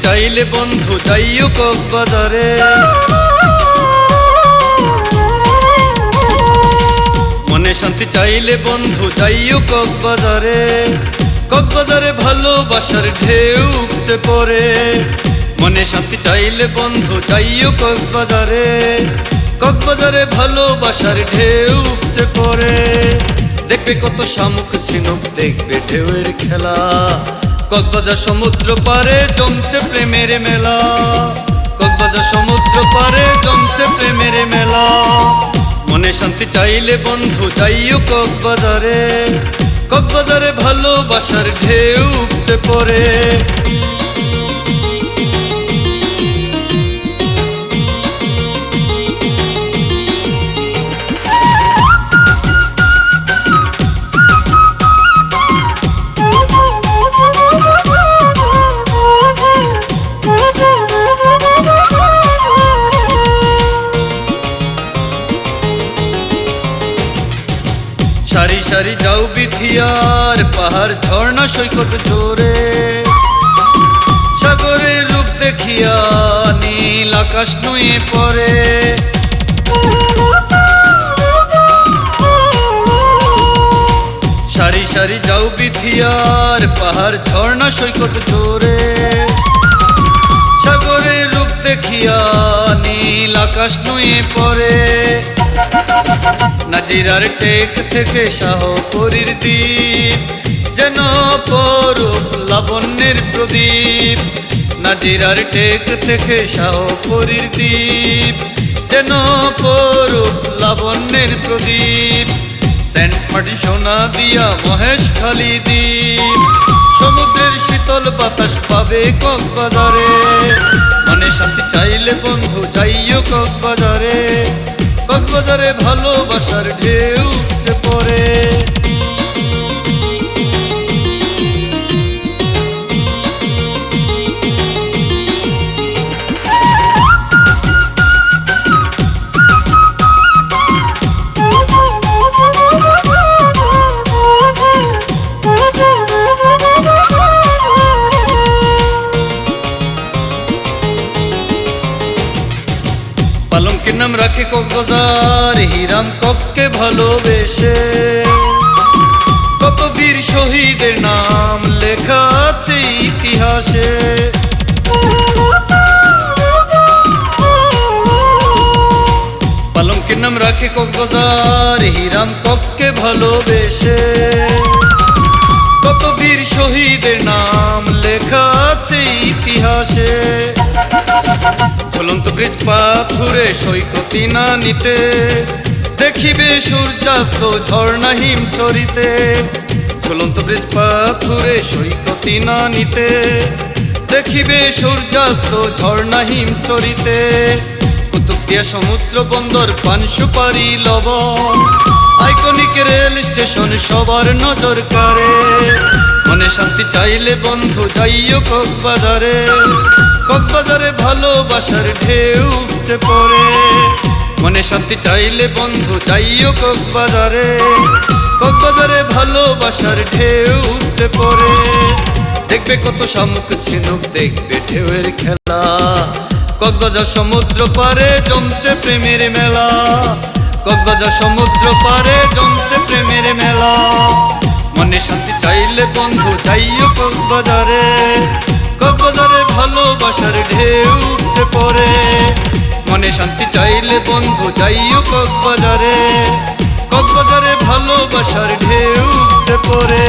চাইলে বন্ধু, যাইও কক্সবাজারে। মনে শান্তি চাইলে বন্ধু, যাইও কক্সবাজারে। কক্সবাজারে ভালোবাসার ঢেউ উপচে পড়ে। মনে শান্তি চাইলে বন্ধু, যাইও কক্সবাজারে। কক্সবাজারে ভালোবাসার ঢেউ উপচে পড়ে। দেখবে কত শামুক ঝিনুক, দেখবে ঢেউয়ের খেলা। কক্সবাজার সমুদ্র পারে জমছে প্রেমের মেলা। কক্সবাজার সমুদ্র পারে জমছে প্রেমের মেলা। মনে শান্তি চাইলে বন্ধু চাইও কক্সবাজারে। কক্সবাজারে ভালোবাসার ঢেউ উপচে পড়ে। সারি যাও বিথিয়ার পাহাড় ঝর্ণা সৈকত জোরে। সাগরের রূপ দেখিয়া নীল আকাশ নুয়ে পড়ে। সারি সারি যাও বিথিয়ার পাহাড় ঝর্ণা সৈকত জোরে। সাগরের রূপ দেখিয়া নীল আকাশ নুয়ে পড়ে। নাজিরার টেক থেকে শাহ পরীর দ্বীপ, যেন পরূপ লাবণ্যের প্রদীপ। নাজিরার টেক থেকে শাহ পরীর দ্বীপ, যেন পরূপ লাবণ্যের প্রদীপ। সেন্ট মাটি সোনা দিয়া মহেশ খালি দ্বীপ, সমুদ্রের শীতল বাতাস পাবে কক্সবাজারে। মানে শান্তি চাইলে বন্ধু যাইও কক্সবাজারে। কক্সবাজারে ভালোবাসার ঢেউ উপচে পড়ে রাখে কক্সবাজার, হিরাম কক্সকে ভালোবেসে। কত বীর শহীদের নাম লেখা আছে ইতিহাসে। পালঙ্কের নাম রাখে কক্সবাজার, হিরাম কক্সকে ভালোবেসে। কত বীর শহীদের নাম ব্রিজ পাথুরে সৈকতি না নিতে দেখিবে সূর্যাস্ত ঝর্ণা হিম চরিতে ঝুলন্ত ব্রিজ পাথুরে সৈকতি না নিতে দেখিবে সূর্যাস্ত ঝর্ণা হিম চরিতে কুতুবদিয়া সমুদ্র বন্দর পান সুপারি লবণ, আইকনিক রেল স্টেশন সবার নজর কারে মনে শান্তি চাইলে বন্ধু যাইও কক্সবাজারে। ভালোবাসার ঢেউ উপচে পড়ে। মনে শান্তি চাইলে বন্ধু, যাইও কক্সবাজারে। কক্সবাজারে ভালোবাসার ঢেউ উপচে পড়ে। দেখবে কত শামুক ঝিনুক, দেখবে ঢেউয়ের খেলা। কক্সবাজার সমুদ্র পারে জমছে প্রেমের মেলা। কক্সবাজার সমুদ্র পারে জমছে প্রেমের মেলা। মনে শান্তি চাইলে বন্ধু কক্সবাজারে কক্সবাজারে। শান্তি চাইলে বন্ধু যাইও কক্সবাজারে। কক্সবাজারে ভালোবাসার ঢেউ উপচে পড়ে